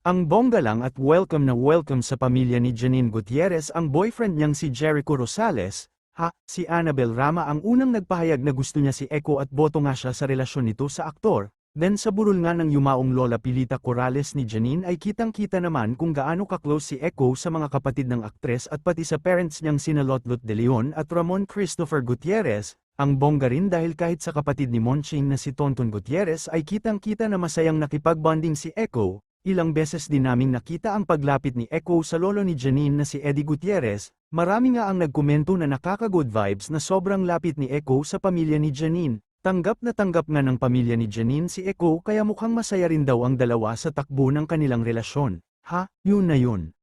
Ang bongga lang at welcome na welcome sa pamilya ni Janine Gutierrez ang boyfriend niyang si Jericho Rosales, ha, si Annabel Rama ang unang nagpahayag na gusto niya si Echo at boto nga siya sa relasyon nito sa aktor, then sa burol nga ng yumaong Lola Pilita Corrales ni Janine ay kitang-kita naman kung gaano ka-close si Echo sa mga kapatid ng aktres at pati sa parents niyang sina Lotlot de Leon at Ramon Christopher Gutierrez, ang bongga rin dahil kahit sa kapatid ni Monching na si Tonton Gutierrez ay kitang-kita na masayang nakipag-bonding si Echo, Ilang beses din naming nakita ang paglapit ni Echo sa lolo ni Janine na si Eddie Gutierrez, marami nga ang nagkomento na nakaka-good vibes na sobrang lapit ni Echo sa pamilya ni Janine. Tanggap na tanggap nga ng pamilya ni Janine si Echo kaya mukhang masaya rin daw ang dalawa sa takbo ng kanilang relasyon. Ha, yun na yun.